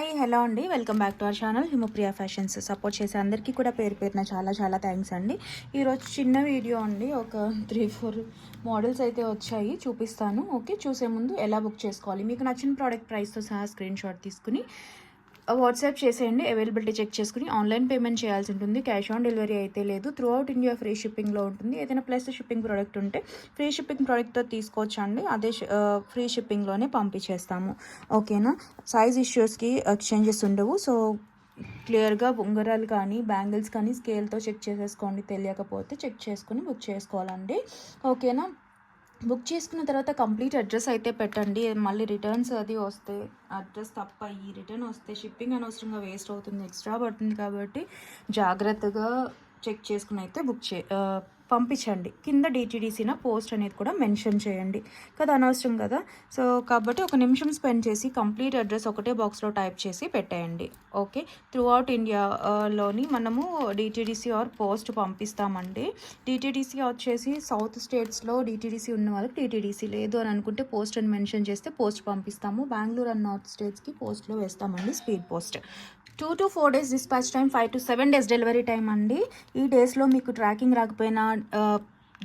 Hi hello అండి. Welcome back to our channel. Himapriya fashions. Support చేసే అందరికీ కూడా పేరు పేరున చాలా చాలా థ్యాంక్స్ అండి. ఈరోజు చిన్న వీడియో అండి. ఒక త్రీ ఫోర్ మోడల్స్ అయితే వచ్చాయి. చూపిస్తాను. ఓకే చూసే ముందు ఎలా బుక్ చేసుకోవాలి? మీకు నచ్చిన ప్రోడక్ట్ ప్రైస్తో సహా స్క్రీన్ షాట్ తీసుకుని వాట్సాప్ చేసేయండి. అవైలబిలిటీ చెక్ చేసుకుని ఆన్లైన్ పేమెంట్ చేయాల్సి ఉంటుంది. క్యాష్ ఆన్ డెలివరీ అయితే లేదు. త్రూ అవుట్ ఇండియా ఫ్రీ షిప్పింగ్లో ఉంటుంది. ఏదైనా ప్లస్ షిప్పింగ్ ప్రోడక్ట్ ఉంటే ఫ్రీ షిప్పింగ్ ప్రోడక్ట్తో తీసుకోవచ్చు అండి అదే ఫ్రీ షిప్పింగ్లోనే పంపించేస్తాము. ఓకేనా సైజ్ ఇష్యూస్కి ఎక్స్చేంజెస్ ఉండవు. సో క్లియర్గా ఉంగరాలు కానీ బ్యాంగిల్స్ కానీ స్కేల్తో చెక్ చేసేసుకోండి. తెలియకపోతే చెక్ చేసుకుని బుక్ చేసుకోవాలండి. ఓకేనా బుక్ చేసుకున్న తర్వాత కంప్లీట్ అడ్రస్ అయితే పెట్టండి. మళ్ళీ రిటర్న్స్ అది వస్తే అడ్రస్ తప్ప ఈ రిటర్న్ వస్తే షిప్పింగ్ అనవసరంగా వేస్ట్ అవుతుంది ఎక్స్ట్రా పడుతుంది కాబట్టి జాగ్రత్తగా చెక్ చేసుకుని అయితే బుక్ చే పంపించండి. కింద డిటీడీసీన పోస్ట్ అనేది కూడా మెన్షన్ చేయండి. కదా అనవసరం కదా? సో కాబట్టి ఒక నిమిషం స్పెండ్ చేసి కంప్లీట్ అడ్రస్ ఒకటే బాక్స్లో టైప్ చేసి పెట్టేయండి. ఓకే? త్రూ అవుట్ ఇండియాలోని మనము డిటీడీసీ ఆర్ పోస్ట్ పంపిస్తామండి. డిటీడీసీ వచ్చేసి సౌత్ స్టేట్స్లో డిటీడీసీ ఉన్న వాళ్ళకి డిటీడీసీ లేదు అని అనుకుంటే పోస్ట్ అని మెన్షన్ చేస్తే పోస్ట్ పంపిస్తాము. బెంగళూరు అండ్ నార్త్ స్టేట్స్కి పోస్ట్లో వేస్తామండి speed post. Two to four days dispatch time five to seven days delivery time అండి. ఈ డేస్లో మీకు ట్రాకింగ్ రాకపోయినా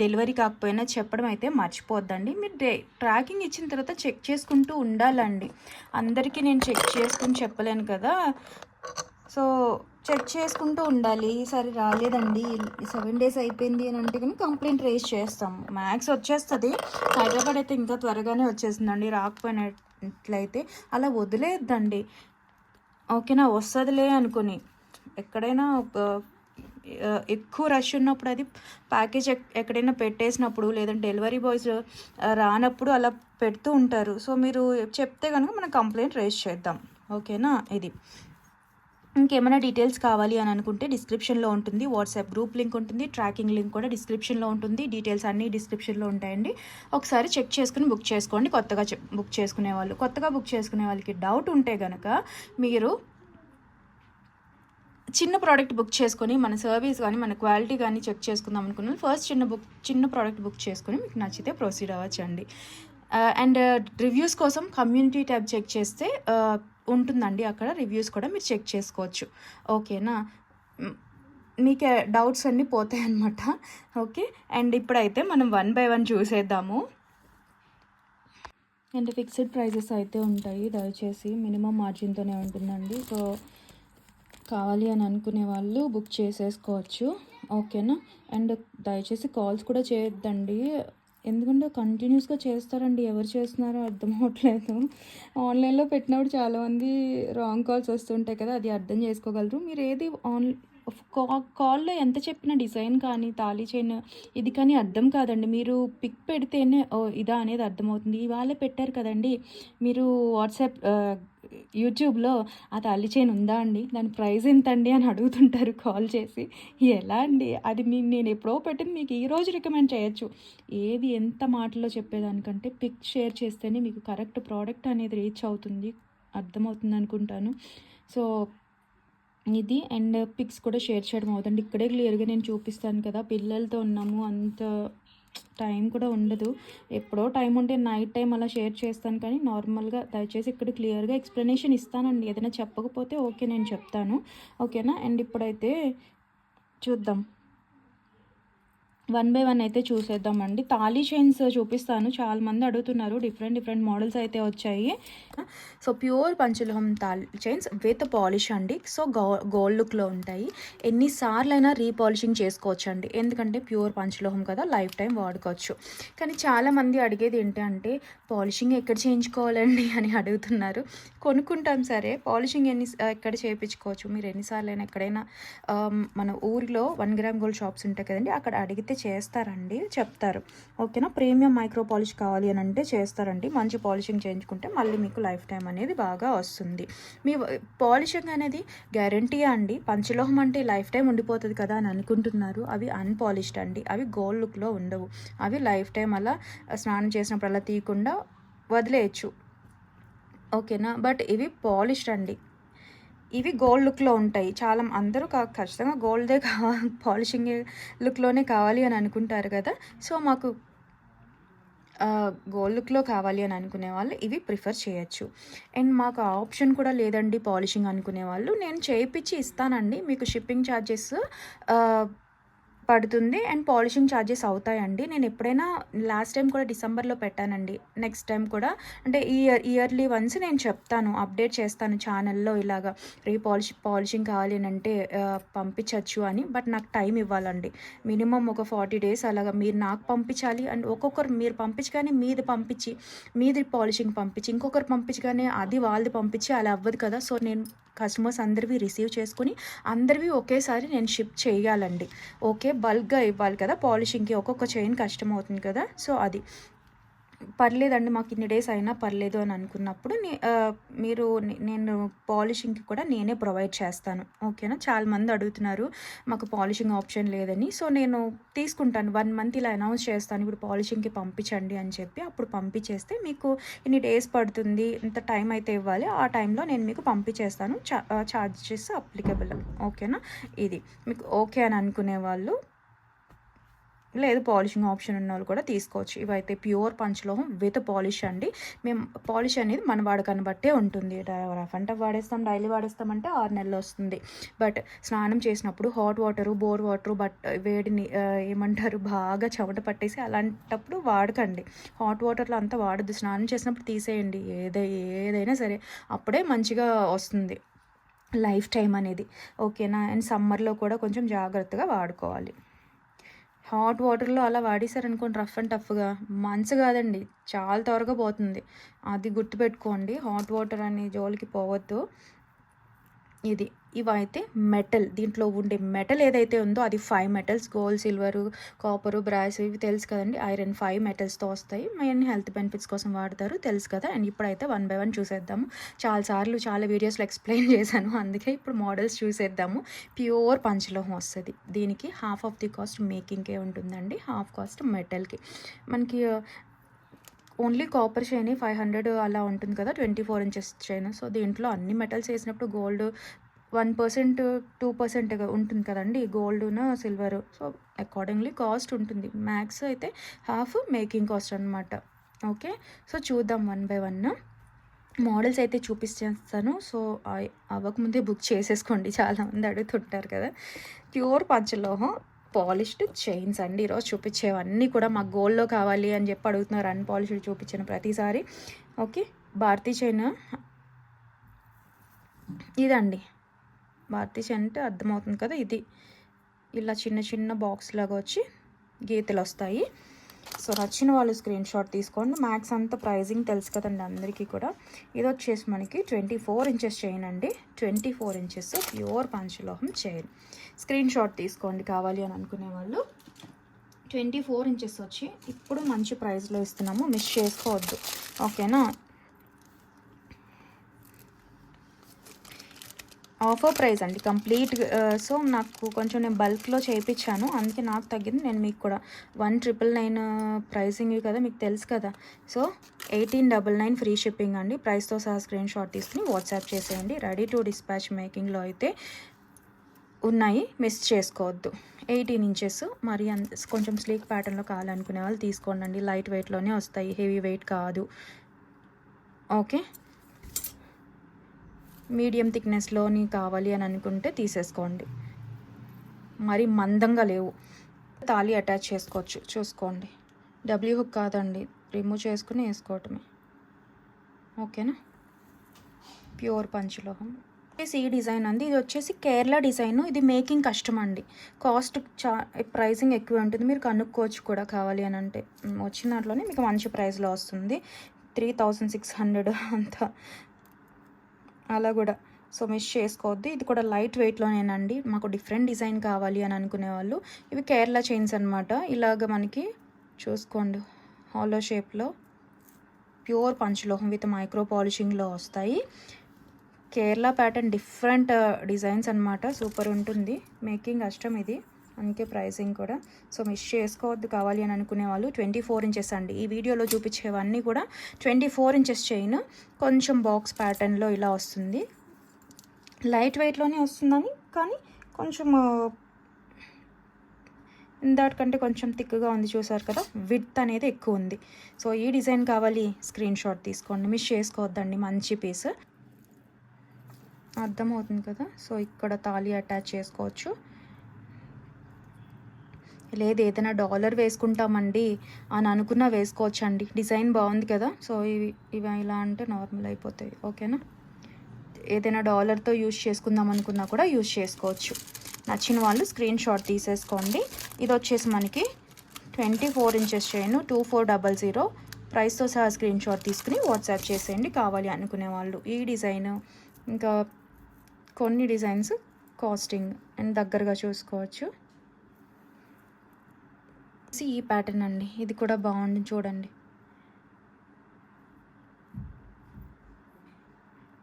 డెలివరీ కాకపోయినా చెప్పడం అయితే మర్చిపోద్దండి. మీరు డే ట్రాకింగ్ ఇచ్చిన తర్వాత చెక్ చేసుకుంటూ ఉండాలండి. అందరికీ నేను చెక్ చేసుకుని చెప్పలేను కదా. సో చెక్ చేసుకుంటూ ఉండాలి. ఈసారి రాలేదండి. సెవెన్ డేస్ అయిపోయింది అని అంటే కానీ కంప్లైంట్ రేజ్ చేస్తాము. మ్యాక్స్ వచ్చేస్తుంది. హైదరాబాద్ అయితే ఇంకా త్వరగానే వచ్చేసిందండి. రాకపోయినట్లయితే అలా వదిలేద్దండి ఓకేనా వస్తుందిలే అనుకుని. ఎక్కడైనా ఒక ఎక్కువ రష్ ఉన్నప్పుడు అది ప్యాకేజ్ ఎక్కడైనా పెట్టేసినప్పుడు లేదంటే డెలివరీ బాయ్స్ రానప్పుడు అలా పెడుతూ ఉంటారు. సో మీరు చెప్తే కనుక మనం కంప్లైంట్ రేజ్ చేద్దాం. ఓకేనా ఇది. ఇంకేమైనా డీటెయిల్స్ కావాలి అని అనుకుంటే డిస్క్రిప్షన్లో ఉంటుంది. వాట్సాప్ గ్రూప్ లింక్ ఉంటుంది. ట్రాకింగ్ లింక్ కూడా డిస్క్రిప్షన్లో ఉంటుంది. డీటెయిల్స్ అన్నీ డిస్క్రిప్షన్లో ఉంటాయండి. ఒకసారి చెక్ చేసుకుని బుక్ చేసుకోండి. కొత్తగా బుక్ చేసుకునే వాళ్ళు కొత్తగా బుక్ చేసుకునే వాళ్ళకి డౌట్ ఉంటే కనుక మీరు చిన్న ప్రోడక్ట్ బుక్ చేసుకొని మన సర్వీస్ కానీ మన క్వాలిటీ కానీ చెక్ చేసుకుందాం అనుకున్నాను ఫస్ట్ చిన్న బుక్ చిన్న ప్రోడక్ట్ బుక్ చేసుకొని మీకు నచ్చితే ప్రొసీడ్ అవ్వచ్చండి. Uh, అండ్ రివ్యూస్ uh, కోసం కమ్యూనిటీ ట్యాబ్ చెక్ చేస్తే uh, ఉంటుందండి అక్కడ. రివ్యూస్ కూడా మీరు చెక్ చేసుకోవచ్చు. ఓకేనా? మీకు డౌట్స్ అన్నీ పోతాయి అన్నమాట ఓకే? అండ్ ఇప్పుడైతే మనం వన్ బై వన్ చూసేద్దాము. అండ్ ఫిక్స్డ్ ప్రైజెస్ అయితే ఉంటాయి. దయచేసి మినిమం మార్జిన్తోనే ఉంటుందండి. సో కావాలి అని అనుకునే వాళ్ళు బుక్ చేసేసుకోవచ్చు. ఓకేనా? అండ్ దయచేసి కాల్స్ కూడా చేయొద్దండి. ఎందుకంటే కంటిన్యూస్గా చేస్తారండి. ఎవరు చేస్తున్నారో అర్థం అవ్వట్లేదు. ఆన్లైన్లో పెట్టినప్పుడు చాలామంది రాంగ్ కాల్స్ వస్తుంటాయి కదా అది అర్థం చేసుకోగలరు. మీరు ఏది ఆన్ కాల్లో ఎంత చెప్పిన డిజైన్ కానీ తాళీ చైన్ ఇది కానీ అర్థం కాదండి. మీరు పిక్ పెడితేనే ఓ ఇదా అనేది అర్థమవుతుంది. ఇవాళే పెట్టారు కదండి. మీరు వాట్సాప్ యూట్యూబ్లో ఆ తాళి చైన్ ఉందా అండి? దాని ప్రైస్ ఎంత అండి అని అడుగుతుంటారు కాల్ చేసి. ఎలా అండి? అది మీ నేను ఎప్పుడో పెట్టింది మీకు ఈ రోజు రికమెండ్ చేయొచ్చు. ఏది ఎంత మాటలో చెప్పేదానికంటే పిక్ షేర్ చేస్తేనే మీకు కరెక్ట్ ప్రోడక్ట్ అనేది రీచ్ అవుతుంది. అర్థమవుతుంది అనుకుంటాను. సో ఇది అండ్ పిక్స్ కూడా షేర్ చేయడం అవుతుంది ఇక్కడే క్లియర్గా నేను చూపిస్తాను కదా. పిల్లలతో ఉన్నాము అంత టైం కూడా ఉండదు. ఎప్పుడో టైం ఉంటే నైట్ టైం అలా షేర్ చేస్తాను కానీ నార్మల్గా దయచేసి ఇక్కడ క్లియర్గా ఎక్స్ప్లెనేషన్ ఇస్తానండి. ఏదైనా చెప్పకపోతే ఓకే నేను చెప్తాను. ఓకేనా? అండ్ ఇప్పుడైతే చూద్దాం. వన్ బై వన్ అయితే చూసేద్దామండి. తాళీ చైన్స్ చూపిస్తాను. చాలా మంది అడుగుతున్నారు. డిఫరెంట్ డిఫరెంట్ మోడల్స్ అయితే వచ్చాయి. సో ప్యూర్ పంచలోహం తాళీ చైన్స్ విత్ పాలిష్ అండి. సో గోల్డ్ లుక్లో ఉంటాయి. ఎన్నిసార్లు అయినా రీపాలిషింగ్ చేసుకోవచ్చు అండి ఎందుకంటే ప్యూర్ పంచలోహం కదా లైఫ్ టైం వాడుకోవచ్చు. కానీ చాలామంది అడిగేది ఏంటంటే పాలిషింగ్ ఎక్కడ చేయించుకోవాలండి అని అడుగుతున్నారు. కొనుక్కుంటాం సరే. పాలిషింగ్ ఎన్ని ఎక్కడ చేయించుకోవచ్చు? మీరు ఎన్నిసార్లు అయినా ఎక్కడైనా మన ఊరిలో వన్ గ్రామ్ గోల్డ్ షాప్స్ ఉంటాయి కదండి. అక్కడ అడిగితే చేస్తారండి చెప్తారు. ఓకేనా? ప్రీమియం మైక్రో పాలిష్ కావాలి అని అంటే చేస్తారండి. మంచి పాలిషింగ్ చేయించుకుంటే మళ్ళీ మీకు లైఫ్ టైం అనేది బాగా వస్తుంది. మీ పాలిషింగ్ అనేది గ్యారంటీ అండి. పంచలోహం అంటే లైఫ్ టైం ఉండిపోతుంది కదా అని అనుకుంటున్నారు. అవి అన్పాలిష్డ్ అండి. అవి గోల్డ్ లుక్లో ఉండవు. అవి లైఫ్ టైం అలా స్నానం చేసినప్పుడు అలా తీయకుండా వదిలేయచ్చు. ఓకేనా? బట్ ఇవి పాలిష్డ్ అండి. ఇవి గోల్డ్ లుక్లో ఉంటాయి. చాలా అందరూ కా ఖచ్చితంగా గోల్డే కావాలి పాలిషింగ్ లుక్లోనే కావాలి అని అనుకుంటారు కదా. సో మాకు గోల్డ్ లుక్లో కావాలి అని అనుకునే వాళ్ళు ఇవి ప్రిఫర్ చేయొచ్చు. అండ్ మాకు ఆ ఆప్షన్ కూడా లేదండి పాలిషింగ్ అనుకునే వాళ్ళు. నేను చేయించి ఇస్తానండి. మీకు షిప్పింగ్ ఛార్జెస్ పడుతుంది అండ్ పాలిషింగ్ ఛార్జెస్ అవుతాయండి. నేను ఎప్పుడైనా లాస్ట్ టైం కూడా డిసెంబర్లో పెట్టానండి. నెక్స్ట్ టైం కూడా అంటే ఇయర్ ఇయర్లీ వన్స్ నేను చెప్తాను అప్డేట్ చేస్తాను ఛానల్లో ఇలాగా రీపాలిష్ పాలిషింగ్ కావాలి అని అంటే పంపించవచ్చు అని. బట్ నాకు టైం ఇవ్వాలండి. మినిమం ఒక ఫార్టీ డేస్ అలాగా మీరు నాకు పంపించాలి అండ్ ఒక్కొక్కరు మీరు పంపించగానే మీది పంపించి మీది పాలిషింగ్ పంపించి ఇంకొకరు పంపించగానే అది వాళ్ళది పంపించి అలా అవ్వదు కదా. సో నేను కస్టమర్స్ అందరివి రిసీవ్ చేసుకుని అందరివి ఒకేసారి నేను షిప్ చేయాలండి. ఓకే? బల్క్గా ఇవ్వాలి కదా పాలిషింగ్కి ఒక్కొక్క చైన్ కష్టం అవుతుంది కదా సో అది. పర్లేదండి మాకు ఇన్ని డేస్ అయినా పర్లేదు అని అనుకున్నప్పుడు నే- మీరు నేను పాలిషింగ్కి కూడా నేనే ప్రొవైడ్ చేస్తాను. ఓకేనా? చాలా మంది అడుగుతున్నారు మాకు పాలిషింగ్ ఆప్షన్ లేదని. సో నేను తీసుకుంటాను. వన్ మంత్ ఇలా అనౌన్స్ చేస్తాను ఇప్పుడు పాలిషింగ్కి పంపించండి అని చెప్పి అప్పుడు పంపించేస్తే మీకు ఇన్ని డేస్ పడుతుంది ఇంత టైం అయితే ఇవ్వాలి ఆ టైంలో నేను మీకు పంపించేస్తాను. చా ఛార్జెస్ అప్లికబుల్. ఓకేనా? ఇది. మీకు ఓకే అని అనుకునే వాళ్ళు లేదు పాలిషింగ్ ఆప్షన్ ఉన్న వాళ్ళు కూడా తీసుకోవచ్చు. ఇవైతే ప్యూర్ పంచలోహం విత్ పాలిష్ అండి. మేము పాలిష్ అనేది మన వాడకాన్ని బట్టే ఉంటుంది. రఫ్ అంటే వాడేస్తాం డైలీ వాడేస్తామంటే ఆరు నెలలు వస్తుంది. బట్ స్నానం చేసినప్పుడు hot water bore water but వేడిని ఏమంటారు బాగా చెమట పట్టేసి అలాంటప్పుడు వాడకండి. హాట్ వాటర్లో అంతా వాడద్దు. స్నానం చేసినప్పుడు తీసేయండి. ఏదై ఏదైనా సరే అప్పుడే మంచిగా వస్తుంది. లైఫ్ టైం అనేది. ఓకేనా? అండ్ సమ్మర్లో కూడా కొంచెం జాగ్రత్తగా వాడుకోవాలి. హాట్ వాటర్లో అలా వాడేశారనుకోండి రఫ్ అండ్ టఫ్గా. మంచు కాదండి చాలా త్వరగా పోతుంది. అది గుర్తుపెట్టుకోండి హాట్ వాటర్ అని జోలికి పోవద్దు. ఇది. ఇవైతే మెటల్ దీంట్లో ఉండే మెటల్ ఏదైతే ఉందో అది five metals gold silver copper brass ఇవి తెలుసు కదండి. ఐరన్ ఫైవ్ మెటల్స్తో వస్తాయి. అవన్నీ హెల్త్ బెనిఫిట్స్ కోసం వాడతారు. తెలుసు కదా. అండ్ ఇప్పుడైతే వన్ బై వన్ చూసేద్దాము. చాలాసార్లు చాలా వీడియోస్లో ఎక్స్ప్లెయిన్ చేశాను. అందుకే ఇప్పుడు మోడల్స్ చూసేద్దాము. ప్యూర్ పంచలోహం వస్తుంది. దీనికి హాఫ్ ఆఫ్ ది కాస్ట్ మేకింగ్కే ఉంటుందండి. హాఫ్ కాస్ట్ మెటల్కి మనకి only copper chain five hundred అలా ఉంటుంది కదా. Twenty four inches chain so దీంట్లో అన్ని మెటల్స్ వేసినప్పుడు gold one percent two percent ఉంటుంది కదండి గోల్డ్ను సిల్వర్ సో అకార్డింగ్లీ కాస్ట్ ఉంటుంది. మ్యాక్స్ అయితే హాఫ్ మేకింగ్ కాస్ట్ అనమాట ఓకే సో చూద్దాం వన్ బై వన్ మోడల్స్ అయితే చూపిస్తాను. సో అవ్- అవ్వకముందే బుక్ చేసేసుకోండి. చాలామంది అడుగుతుంటారు కదా. ప్యూర్ పంచలోహం పాలిష్డ్ చైన్స్ అండి. ఈరోజు చూపించేవన్నీ కూడా మాకు గోల్డ్లో కావాలి అని చెప్పి అడుగుతున్నారు. అన్పాలిష్డ్ చూపించిన ప్రతిసారి. Okay Bharati chain. ఇదండి. భారతీ అంటే అర్థమవుతుంది కదా ఇది. ఇలా చిన్న చిన్న బాక్స్ లాగా వచ్చి గీతలు వస్తాయి. సో నచ్చిన వాళ్ళు స్క్రీన్ షాట్ తీసుకోండి. మ్యాక్స్ అంతా ప్రైజింగ్ తెలుసు కదండి అందరికీ కూడా. ఇది వచ్చేసి మనకి ట్వంటీ ఫోర్ ఇంచెస్ చైన్ అండి. ట్వంటీ ఫోర్ ఇంచెస్ ప్యూర్ పంచలోహం చైన్. స్క్రీన్ షాట్ తీసుకోండి కావాలి అని అనుకునే వాళ్ళు. ట్వంటీ ఫోర్ ఇంచెస్ వచ్చి ఇప్పుడు మంచి ప్రైస్లో ఇస్తున్నాము. మిస్ చేసుకోవద్దు. ఓకేనా? ఆఫర్ ప్రైస్ అండి. కంప్లీట్ సో నాకు కొంచెం నేను బల్క్లో చేయించాను అందుకే నాకు తగ్గింది. నేను మీకు కూడా వన్ ట్రిపుల్ నైన్ ప్రైసింగ్ కదా మీకు తెలుసు కదా. So eighteen double nine free shipping అండి. ప్రైస్తో సహా స్క్రీన్ షాట్ తీసుకుని వాట్సాప్ చేసేయండి. రెడీ టు డిస్పాచ్ మేకింగ్లో అయితే ఉన్నాయి. మిస్ చేసుకోవద్దు. Eighteen inches. మరి అంత కొంచెం స్లీక్ ప్యాటర్న్లో కావాలనుకునే వాళ్ళు తీసుకోండి లైట్ వెయిట్లోనే వస్తాయి. హెవీ వెయిట్ కాదు. ఓకే? మీడియం థిక్నెస్లోని కావాలి అని అనుకుంటే తీసేసుకోండి. మరి మందంగా లేవు. తాళి అటాచ్ చేసుకోవచ్చు. చూసుకోండి. డబ్ల్యూ హుక్ కాదండి. రిమూవ్ చేసుకుని వేసుకోవటమే. ఓకేనా? ప్యూర్ పంచలోహం. వచ్చేసి ఈ డిజైన్ అండి. ఇది వచ్చేసి కేరళ డిజైన్. ఇది మేకింగ్ కష్టం అండి కాస్ట్ చా ప్రైసింగ్ ఎక్కువ ఉంటుంది. మీరు కనుక్కోవచ్చు కూడా కావాలి అని అంటే. వచ్చిన దాంట్లోనే మీకు మంచి ప్రైస్లో వస్తుంది. త్రీ థౌజండ్ సిక్స్ హండ్రెడ్ అంత అలా కూడా. సో మిస్ చేసుకోవద్దు. ఇది కూడా లైట్ వెయిట్లోనేనండి మాకు డిఫరెంట్ డిజైన్ కావాలి అని అనుకునే వాళ్ళు ఇవి కేరళ చైన్స్ అనమాట ఇలాగ మనకి చూసుకోండి. హాలో షేప్లో ప్యూర్ పంచలోహం విత్ మైక్రో పాలిషింగ్లో వస్తాయి. కేరళ ప్యాటర్న్ డిఫరెంట్ డిజైన్స్ అనమాట సూపర్ ఉంటుంది. మేకింగ్ కష్టం ఇది. అందుకే ప్రైసింగ్ కూడా. సో మిస్ చేసుకోవద్దు కావాలి అని అనుకునే వాళ్ళు ట్వంటీ ఫోర్ ఇంచెస్ అండి. ఈ వీడియోలో చూపించేవన్నీ కూడా ట్వంటీ ఫోర్ ఇంచెస్ చైన్ కొంచెం బాక్స్ ప్యాటర్న్లో ఇలా వస్తుంది. లైట్ వెయిట్లోనే వస్తుందని కానీ కొంచెం దాటికంటే కొంచెం థిక్గా ఉంది చూసారు కదా విత్ అనేది ఎక్కువ ఉంది. సో ఈ డిజైన్ కావాలి స్క్రీన్ షాట్ తీసుకోండి. మిస్ చేసుకోవద్దండి మంచి పీస్ అర్థమవుతుంది కదా? సో ఇక్కడ తాళి అటాచ్ చేసుకోవచ్చు. లేదు ఏదైనా డాలర్ వేసుకుంటామండి అని అనుకున్నా వేసుకోవచ్చు అండి డిజైన్ బాగుంది కదా సో ఇవి ఇవి ఇలా అంటే నార్మల్ అయిపోతాయి. ఓకేనా? ఏదైనా డాలర్తో యూస్ చేసుకుందాం అనుకున్నా కూడా యూస్ చేసుకోవచ్చు. నచ్చిన వాళ్ళు స్క్రీన్ షాట్ తీసేసుకోండి. ఇది వచ్చేసి మనకి twenty four inches chain two four double zero. ప్రైస్తో సహా స్క్రీన్ షాట్ తీసుకుని వాట్సాప్ చేసేయండి కావాలి అనుకునే వాళ్ళు. ఈ డిజైన్ ఇంకా కొన్ని డిజైన్స్ కాస్టింగ్ అండ్ దగ్గరగా చూసుకోవచ్చు. ఈ ప్యాటర్న్ అండి. ఇది కూడా బాగుంది చూడండి.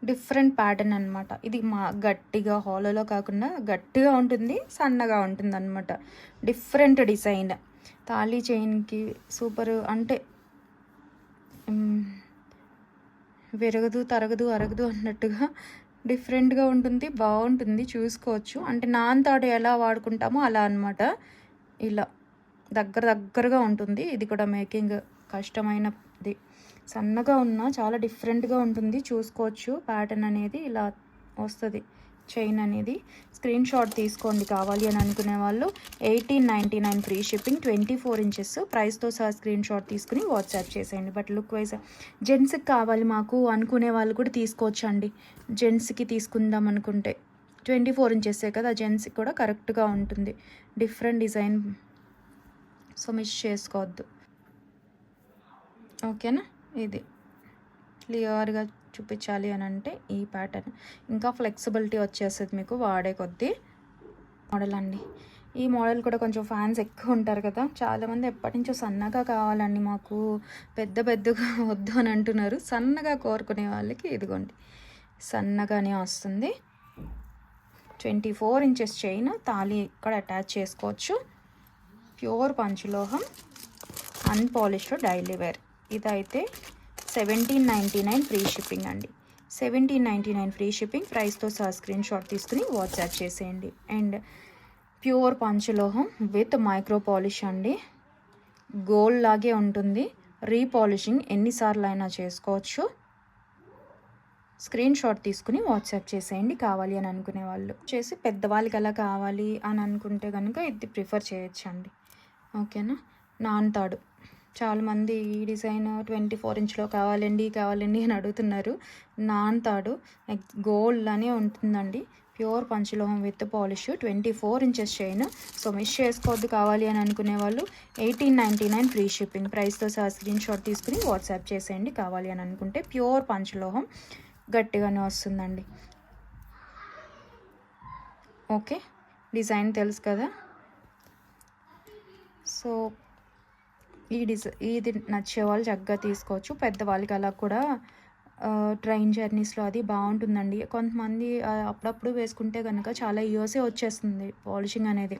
డిఫరెంట్ ప్యాటర్న్ అనమాట ఇది మా గట్టిగా హాలోలో కాకుండా గట్టిగా ఉంటుంది సన్నగా ఉంటుంది అనమాట డిఫరెంట్ డిజైన్ తాళీ చైన్కి సూపర్ అంటే విరగదు తరగదు అరగదు అన్నట్టుగా డిఫరెంట్గా ఉంటుంది బాగుంటుంది చూసుకోవచ్చు. అంటే నాన్ తాడు ఎలా వాడుకుంటామో అలా అనమాట ఇలా. దగ్గర దగ్గరగా ఉంటుంది. ఇది కూడా మేకింగ్ కష్టమైనది. సన్నగా ఉన్న చాలా డిఫరెంట్గా ఉంటుంది. చూసుకోవచ్చు. ప్యాటర్న్ అనేది ఇలా వస్తుంది. చైన్ అనేది. స్క్రీన్ షాట్ తీసుకోండి కావాలి అని అనుకునే వాళ్ళు. Eighteen ninety nine free shipping twenty four inches. ప్రైస్తో సహా స్క్రీన్ షాట్ తీసుకుని వాట్సాప్ చేసేయండి. బట్ లుక్ వైజ్ జెంట్స్కి కావాలి మాకు అనుకునే వాళ్ళు కూడా తీసుకోవచ్చు అండి జెంట్స్కి తీసుకుందాం అనుకుంటే. ట్వంటీ ఫోర్ ఇంచెస్సే కదా జెంట్స్కి కూడా కరెక్ట్గా ఉంటుంది. డిఫరెంట్ డిజైన్ సో మిస్ చేసుకోవద్దు. ఓకేనా? ఇది. క్లియర్గా చూపించాలి అని అంటే ఈ ప్యాటర్న్ ఇంకా ఫ్లెక్సిబిలిటీ వచ్చేస్తుంది మీకు వాడే కొద్దీ మోడల్ అండి. ఈ మోడల్ కూడా కొంచెం ఫ్యాన్స్ ఎక్కువ ఉంటారు కదా. చాలామంది ఎప్పటి నుంచో సన్నగా కావాలండి మాకు. పెద్ద పెద్దగా వద్దు అని అంటున్నారు. సన్నగా కోరుకునే వాళ్ళకి ఇదిగోండి. సన్నగానే వస్తుంది. ట్వంటీ ఫోర్ ఇంచెస్ చైన్ తాళి ఇక్కడ అటాచ్ చేసుకోవచ్చు. ప్యూర్ పంచలోహం అన్పాలిష్డ్ డైలీ వేర్ ఇదైతే seventeen ninety nine free shipping అండి. Seventeen ninety nine free shipping. ప్రైస్తో సహా స్క్రీన్ షాట్ తీసుకుని వాట్సాప్ చేసేయండి. అండ్ ప్యూర్ పంచలోహం విత్ మైక్రో పాలిష్ అండి. గోల్డ్ లాగే ఉంటుంది. రీపాలిషింగ్ ఎన్నిసార్లు అయినా చేసుకోవచ్చు. స్క్రీన్ షాట్ తీసుకుని వాట్సాప్ చేసేయండి కావాలి అని అనుకునే వాళ్ళు. చేసి పెద్దవాళ్ళకి అలా కావాలి అని అనుకుంటే కనుక ఇది ప్రిఫర్ చేయొచ్చండి. ఓకేనా? నాన్ తాడు చాలామంది ఈ డిజైన్ ట్వంటీ ఫోర్ ఇంచ్లో కావాలండి కావాలండి అని అడుగుతున్నారు. నాన్ తాడు గోల్డ్ అనే ఉంటుందండి. Pure పంచలోహం with polish twenty four inches chain. So miss చేసుకోవద్దు కావాలి అని అనుకునే వాళ్ళు eighteen ninety nine free shipping. ప్రైస్తో సహా స్క్రీన్ షాట్ తీసుకుని వాట్సాప్ చేసేయండి కావాలి అని అనుకుంటే ప్యూర్ పంచలోహం గట్టిగానే వస్తుందండి. ఓకే? డిజైన్ తెలుసు కదా? సో ఈ డిజ ఇది నచ్చే వాళ్ళు చక్కగా తీసుకోవచ్చు. పెద్దవాళ్ళకి అలా కూడా ట్రైన్ జర్నీస్లో అది బాగుంటుందండి. కొంతమంది అప్పుడప్పుడు వేసుకుంటే కనుక చాలా ఇయర్సే వచ్చేస్తుంది పాలిషింగ్ అనేది.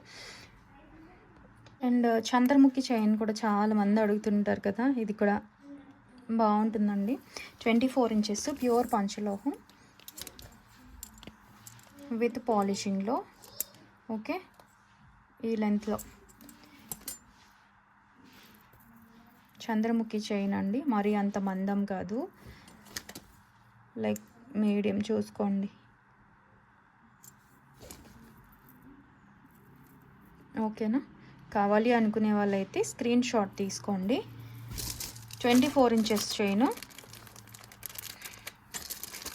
అండ్ చంద్రముఖి చైన్ కూడా చాలా మంది అడుగుతుంటారు కదా ఇది కూడా బాగుంటుందండి. ట్వంటీ ఫోర్ ఇంచెస్ ప్యూర్ పంచలోహం విత్ పాలిషింగ్లో. ఓకే? ఈ లెంత్లో. చంద్రముఖి చైన్ అండి. మరి అంత మందం కాదు. లైక్ మీడియం చూసుకోండి. ఓకేనా? కావాలి అనుకునే వాళ్ళైతే స్క్రీన్ షాట్ తీసుకోండి. Twenty four inches chain.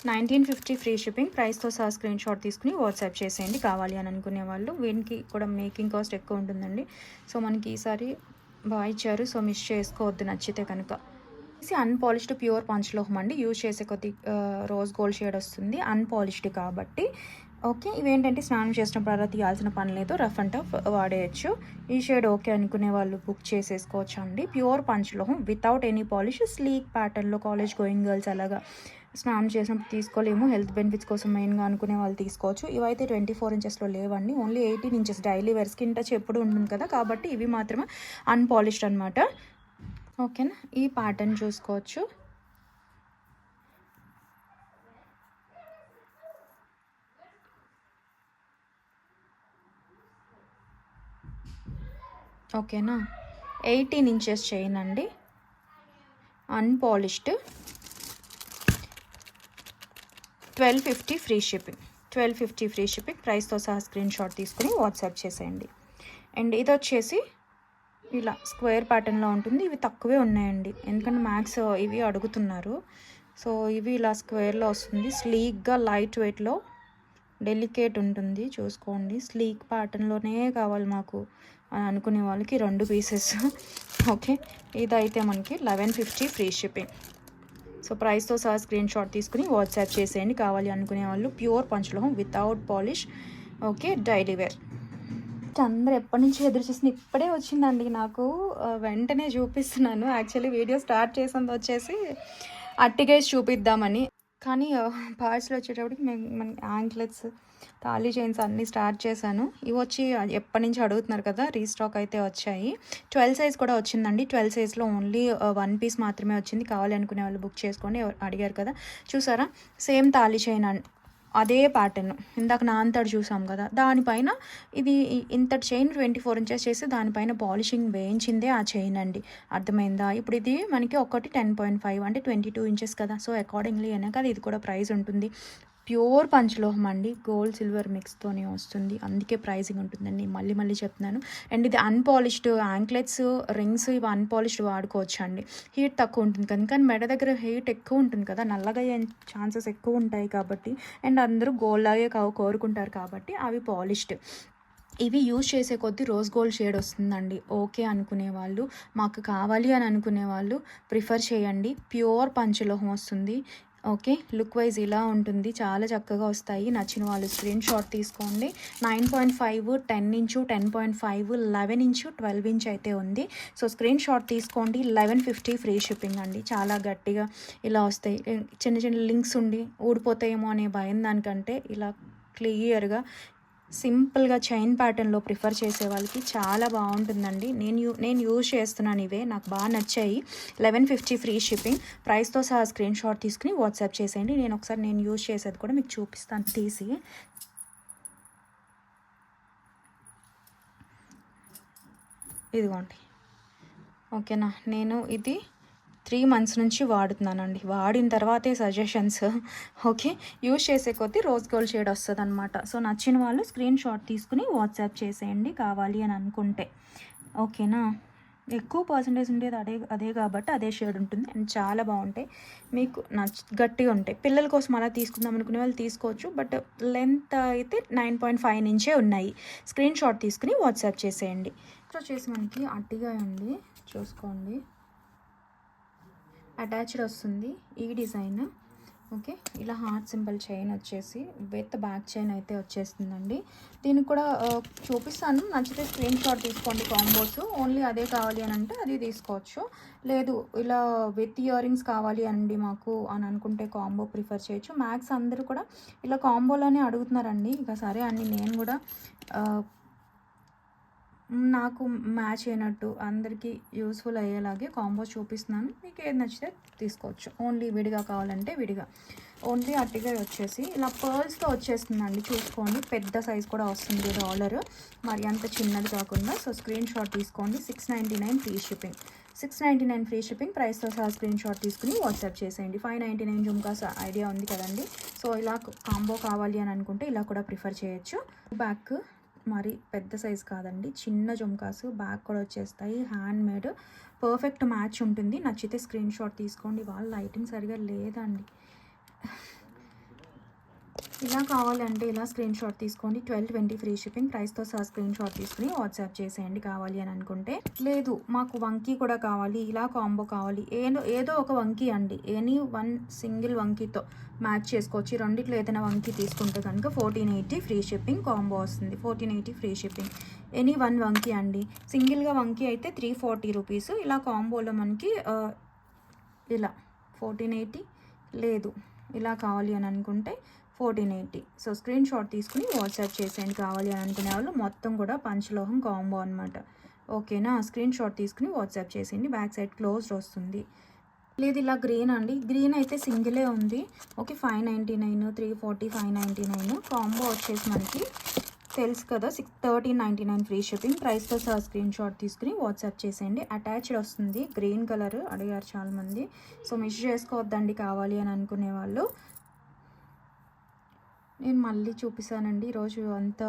Nineteen fifty free shipping. ప్రైస్తో సహా స్క్రీన్ షాట్ తీసుకుని వాట్సాప్ చేసేయండి. కావాలి అని అనుకునే వాళ్ళు. వీటికి కూడా మేకింగ్ కాస్ట్ ఎక్కువ ఉంటుందండి. సో మనకి ఈసారి బాగా ఇచ్చారు సో మిస్ చేసుకోవద్దు నచ్చితే కనుక. ఇది అన్పాలిష్డ్ ప్యూర్ పంచలోహం అండి. యూజ్ చేసే కొద్ది రోజ్ గోల్డ్ షేడ్ వస్తుంది. అన్పాలిష్డ్ కాబట్టి. ఓకే ఇవేంటంటే స్నానం చేసినప్పుడు అలా తీయాల్సిన పని లేదు. రఫ్ అండ్ టఫ్ వాడేయచ్చు. ఈ షేడ్ ఓకే అనుకునే వాళ్ళు బుక్ చేసేసుకోవచ్చు అండి ప్యూర్ పంచలోహం వితౌట్ ఎనీ పాలిష్. స్లీక్ ప్యాటర్న్లో కాలేజ్ గోయింగ్ గర్ల్స్ అలాగా స్నానం చేసినప్పుడు తీసుకోలేము. హెల్త్ బెనిఫిట్స్ కోసం మెయిన్గా అనుకునే వాళ్ళు తీసుకోవచ్చు. ఇవైతే ట్వంటీ ఫోర్ ఇంచెస్లో లేవండి. Only eighteen inches daily wear skin touch ఎప్పుడు ఉంటుంది కదా కాబట్టి ఇవి మాత్రమే అన్పాలిష్డ్ అనమాట ఓకేనా? ఈ ప్యాటర్న్ చూసుకోవచ్చు. ఓకేనా? ఎయిటీన్ ఇంచెస్ చేయనండి అండి unpolished. Twelve fifty free shipping. Twelve fifty free shipping. ప్రైస్తో సహా స్క్రీన్ షాట్ తీసుకుని వాట్సాప్ చేసేయండి. అండ్ ఇది వచ్చేసి ఇలా స్క్వేర్ ప్యాటర్న్లో ఉంటుంది. ఇవి తక్కువే ఉన్నాయండి. ఎందుకంటే మ్యాక్స్ ఇవి అడుగుతున్నారు. సో ఇవి ఇలా స్క్వేర్లో వస్తుంది. స్లీక్గా లైట్ వెయిట్లో డెలికేట్ ఉంటుంది. చూసుకోండి. స్లీక్ ప్యాటర్న్లోనే కావాలి మాకు అని అనుకునే వాళ్ళకి రెండు పీసెస్. ఓకే. ఇదైతే మనకి eleven fifty free shipping. So ప్రైస్తో సహా స్క్రీన్ షాట్ తీసుకుని వాట్సాప్ చేసేయండి. కావాలి అనుకునే వాళ్ళు pure పంచలోహం without polish. Okay daily wear అందరు ఎప్పటి నుంచి ఎదురు చూసిన ఇప్పుడే వచ్చిందండి నాకు. వెంటనే చూపిస్తున్నాను. యాక్చువల్లీ వీడియో స్టార్ట్ చేసింది వచ్చేసి అట్టిగేసి చూపిద్దామని. కానీ పార్ట్స్లో వచ్చేటప్పటికి మేము మన యాంక్లెట్స్ తాళీ చైన్స్ అన్నీ స్టార్ట్ చేశాను. ఇవి వచ్చి ఎప్పటి నుంచి అడుగుతున్నారు కదా రీస్టాక్ అయితే వచ్చాయి. ట్వెల్వ్ సైజ్ కూడా వచ్చిందండి. ట్వెల్వ్ సైజ్లో ఓన్లీ వన్ పీస్ మాత్రమే వచ్చింది. కావాలి అనుకునే వాళ్ళు బుక్ చేసుకోండి. ఎవరు అడిగారు కదా. చూసారా? సేమ్ తాళీ చైన్ అన్ అదే ప్యాటర్న్. ఇందాక నా అంతటి చూసాం కదా. దానిపైన ఇది ఇంత చైన్ ట్వంటీ ఫోర్ ఇంచెస్ చేసి దానిపైన పాలిషింగ్ వేయించిందే ఆ చైన్ అండి. అర్థమైందా? ఇప్పుడు ఇది మనకి ఒకటి టెన్ పాయింట్ ఫైవ్ అంటే ట్వంటీ టూ ఇంచెస్ కదా. సో అకార్డింగ్లీ అయినాక కదా ఇది కూడా ప్రైస్ ఉంటుంది. ప్యూర్ పంచలోహం అండి. గోల్డ్ సిల్వర్ మిక్స్తోనే వస్తుంది. అందుకే ప్రైజింగ్ ఉంటుందండి. మళ్ళీ మళ్ళీ చెప్తున్నాను. అండ్ ఇది అన్పాలిష్డ్ యాంక్లెట్స్ రింగ్స్ ఇవి అన్పాలిష్డ్ వాడుకోవచ్చు అండి హీట్ తక్కువ ఉంటుంది కదా. కానీ మెడ దగ్గర హీట్ ఎక్కువ ఉంటుంది కదా. నల్లగా అయ్యే ఛాన్సెస్ ఎక్కువ ఉంటాయి కాబట్టి. అండ్ అందరూ గోల్డ్ లాగే కోరుకుంటారు కాబట్టి అవి పాలిష్డ్ ఇవి యూజ్ చేసే కొద్దీ రోజ్ గోల్డ్ షేడ్ వస్తుందండి. ఓకే అనుకునే వాళ్ళు మాకు కావాలి అని అనుకునే వాళ్ళు ప్రిఫర్ చేయండి. ప్యూర్ పంచలోహం వస్తుంది. ఓకే లుక్ వైజ్ ఇలా ఉంటుంది. చాలా చక్కగా వస్తాయి. నచ్చిన వాళ్ళు స్క్రీన్ షాట్ తీసుకోండి. Nine point five ten inch ten point five eleven inch twelve inch అయితే ఉంది. సో స్క్రీన్ షాట్ తీసుకోండి. లెవెన్ ఫిఫ్టీ ఫ్రీ షిప్పింగ్ అండి. చాలా గట్టిగా ఇలా వస్తాయి. చిన్న చిన్న లింక్స్ ఉండి ఊడిపోతాయేమో అనే భయం దానికంటే ఇలా క్లియర్గా సింపుల్గా చైన్ ప్యాటర్న్లో ప్రిఫర్ చేసే వాళ్ళకి చాలా బాగుంటుందండి. నేను యూ నేను యూజ్ చేస్తున్నాను ఇవే. నాకు బాగా నచ్చాయి. Eleven fifty free shipping. ప్రైస్తో సహా స్క్రీన్ షాట్ తీసుకుని వాట్సాప్ చేసేయండి. నేను ఒకసారి నేను యూజ్ చేసేది కూడా మీకు చూపిస్తాను తీసి. ఇదిగోండి. ఓకేనా? నేను ఇది త్రీ మంత్స్ నుంచి వాడుతున్నానండి. వాడిన తర్వాతే సజెషన్స్. ఓకే? యూజ్ చేసే కొద్దీ రోజ్ గోల్డ్ షేడ్ వస్తుంది అనమాట సో నచ్చిన వాళ్ళు స్క్రీన్ షాట్ తీసుకుని వాట్సాప్ చేసేయండి కావాలి అని అనుకుంటే. ఓకేనా? ఎక్కువ పర్సంటేజ్ ఉండేది అదే అదే కాబట్టి అదే షేడ్ ఉంటుంది. అండ్ చాలా బాగుంటాయి. మీకు నచ్చ గట్టిగా ఉంటాయి. పిల్లల కోసం అలా తీసుకుందాం అనుకునే వాళ్ళు తీసుకోవచ్చు. బట్ లెంత్ అయితే నైన్ పాయింట్ ఫైవ్ నుంచే ఉన్నాయి. స్క్రీన్ షాట్ తీసుకుని వాట్సాప్ చేసేయండి. నెక్స్ట్ వచ్చేసి మనకి అట్టిగా ఉంది. చూసుకోండి. అటాచ్డ్ వస్తుంది ఈ డిజైన్. ఓకే ఇలా హార్ట్ సింబల్ చైన్ వచ్చేసి విత్ బ్యాక్ చైన్ అయితే వచ్చేస్తుందండి. దీనికి కూడా చూపిస్తాను. నచ్చితే స్క్రీన్ షాట్ తీసుకోండి కాంబోస్. ఓన్లీ అదే కావాలి అని అంటే అది తీసుకోవచ్చు. లేదు ఇలా విత్ ఇయర్ రింగ్స్ కావాలి అండి మాకు అని అనుకుంటే కాంబో ప్రిఫర్ చేయొచ్చు. మ్యాక్స్ అందరూ కూడా ఇలా కాంబోలోనే అడుగుతున్నారండి. ఇక సరే అని నేను కూడా నాకు మ్యాచ్ అయినట్టు అందరికీ యూస్ఫుల్ అయ్యేలాగే కాంబో చూపిస్తున్నాను. మీకు ఏది నచ్చితే తీసుకోవచ్చు. ఓన్లీ విడిగా కావాలంటే విడిగా. ఓన్లీ అట్టిగా వచ్చేసి ఇలా పర్ల్స్తో వచ్చేస్తుందండి. చూసుకోండి. పెద్ద సైజ్ కూడా వస్తుంది డాలర్ మరి అంత చిన్నది కాకుండా సో స్క్రీన్ షాట్ తీసుకోండి. Six ninety nine free shipping. Six ninety nine free shipping ప్రైస్తో సహా స్క్రీన్ షాట్ తీసుకుని వాట్సాప్ చేసేయండి. Five ninety nine jhumkas idea ఉంది కదండి. సో ఇలా కాంబో కావాలి అని అనుకుంటే ఇలా కూడా ప్రిఫర్ చేయొచ్చు. బ్యాక్ మరి పెద్ద సైజ్ కాదండి. చిన్న జుమ్కాస్ బ్యాగ్ కూడా వచ్చేస్తాయి. హ్యాండ్ మేడ్ పర్ఫెక్ట్ మ్యాచ్ ఉంటుంది. నచ్చితే స్క్రీన్ షాట్ తీసుకోండి. వాళ్ళ లైటింగ్ సరిగా లేదండి. ఇలా కావాలంటే ఇలా స్క్రీన్ షాట్ తీసుకోండి. ట్వెల్వ్ ట్వంటీ ఫ్రీ షిప్పింగ్ ప్రైస్తో సహా స్క్రీన్ షాట్ తీసుకుని వాట్సాప్ చేసేయండి కావాలి అని అనుకుంటే. లేదు మాకు వంకీ కూడా కావాలి ఇలా కాంబో కావాలి. ఏదో ఏదో ఒక వంకీ అండి. ఎనీ వన్ సింగిల్ వంకీతో మ్యాచ్ చేసుకోవచ్చు. రెండిట్లో ఏదైనా వంకీ తీసుకుంటే కనుక fourteen eighty free shipping combo వస్తుంది. Fourteen eighty free shipping any one వంకీ అండి. సింగిల్గా వంకీ అయితే త్రీ ఫార్టీ రూపీస్ ఇలా కాంబోలో మనకి ఇలా ఫోర్టీన్ ఎయిటీ లేదు. ఇలా కావాలి అని అనుకుంటే fourteen eighty. So screen shot తీసుకుని వాట్సాప్ చేసేయండి కావాలి అని అనుకునే వాళ్ళు మొత్తం కూడా పంచలోహం కాంబో అనమాట ఓకేనా? స్క్రీన్ షాట్ తీసుకుని వాట్సాప్ చేసేయండి. బ్యాక్ సైడ్ క్లోజ్డ్ వస్తుంది. లేదు ఇలా గ్రీన్ అండి. గ్రీన్ అయితే సింగిలే ఉంది. Okay five ninety nine three forty five ninety nine combo వచ్చేసి మనకి తెలుసు కదా six thirteen ninety nine free shipping. ప్రైస్తో సహా స్క్రీన్ షాట్ తీసుకుని వాట్సాప్ చేసేయండి. అటాచ్డ్ వస్తుంది. Green colour. అడిగారు చాలామంది. సో మిస్ చేసుకోవద్దండి కావాలి అని అనుకునే వాళ్ళు. నేను మళ్ళీ చూపిస్తానండి. ఈరోజు అంత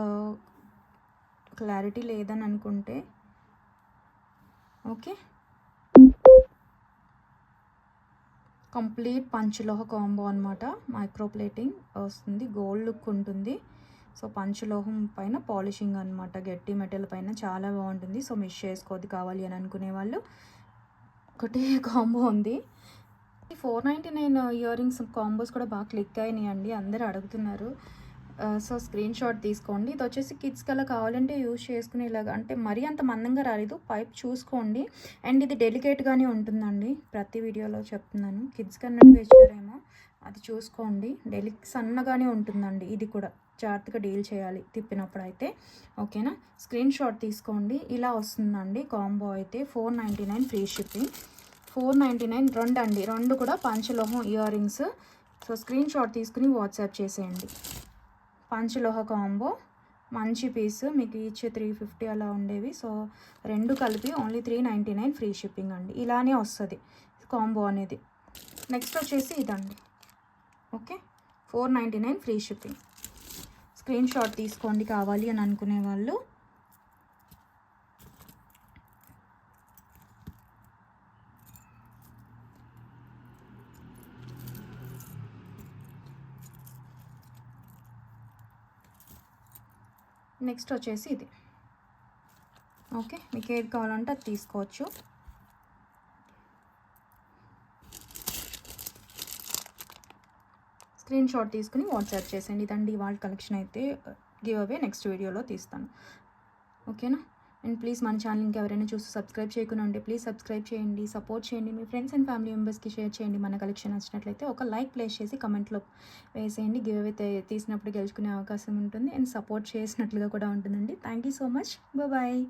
క్లారిటీ లేదని అనుకుంటే. ఓకే? కంప్లీట్ పంచలోహ కాంబో అనమాట మైక్రోప్లేటింగ్ వస్తుంది. గోల్డ్ లుక్ ఉంటుంది. సో పంచలోహం పైన పాలిషింగ్ అనమాట గట్టి మెటల్ పైన చాలా బాగుంటుంది. సో మిస్ చేసుకోవద్దు కావాలి అని అనుకునే వాళ్ళు ఒకటే కాంబో ఉంది. Four ninety nine ear rings combos కూడా బాగా క్లిక్ అయినాయి అండి అందరూ అడుగుతున్నారు. సో స్క్రీన్ షాట్ తీసుకోండి. ఇది వచ్చేసి కిడ్స్కి అలా కావాలంటే యూజ్ చేసుకునేలాగా అంటే మరీ అంత మందంగా రాలేదు. పైప్ చూసుకోండి. అండ్ ఇది డెలికేట్గానే ఉంటుందండి. ప్రతి వీడియోలో చెప్తున్నాను. కిడ్స్ కన్నట్టు ఇచ్చారేమో అది చూసుకోండి. డెలి సన్నగానే ఉంటుందండి. ఇది కూడా జాగ్రత్తగా డీల్ చేయాలి తిప్పినప్పుడు అయితే. ఓకేనా? స్క్రీన్ షాట్ తీసుకోండి. ఇలా వస్తుందండి కాంబో అయితే. Four ninety nine free shipping. Four ninety nine రెండు అండి రెండు కూడా పంచలోహం ear rings so screen shot తీసుకుని వాట్సాప్ చేసేయండి. పంచలోహ కాంబో. మంచి పీస్. మీకు ఇచ్చే త్రీ ఫిఫ్టీ అలా ఉండేవి. సో రెండు కలిపి only three ninety nine free shipping అండి. ఇలానే వస్తుంది కాంబో అనేది. నెక్స్ట్ వచ్చేసి ఇదండి. Okay? Four ninety nine free shipping. Screen shot తీసుకోండి కావాలి అని అనుకునే వాళ్ళు. నెక్స్ట్ వచ్చేసి ఇది. ఓకే మీకు ఏది కావాలంటే అది తీసుకోవచ్చు. స్క్రీన్ షాట్ తీసుకుని వాట్సాప్ చేసేయండి. ఇదండి వాళ్ళ కలెక్షన్ అయితే గివ్ అవే నెక్స్ట్ వీడియోలో తీస్తాను. ఓకేనా? అండ్ ప్లీజ్ మన ఛానల్ ఇంకా ఎవరైనా చూసి సబ్స్క్రైబ్ చేయకుండా ఉంటే ప్లీజ్ సబ్స్క్రైబ్ చేయండి సపోర్ట్ చేయండి. మీ ఫ్రెండ్స్ అండ్ ఫ్యామిలీ మెంబర్స్కి షేర్ చేయండి. మన కలెక్షన్ నచ్చినట్లయితే ఒక లైక్ ప్లేస్ చేసి కమెంట్లో వేసేయండి. గివ్ అవే తీసినప్పుడు గెలుచుకునే అవకాశం ఉంటుంది. అండ్ సపోర్ట్ చేసినట్లుగా కూడా ఉంటుందండి. Thank you so much. Bye.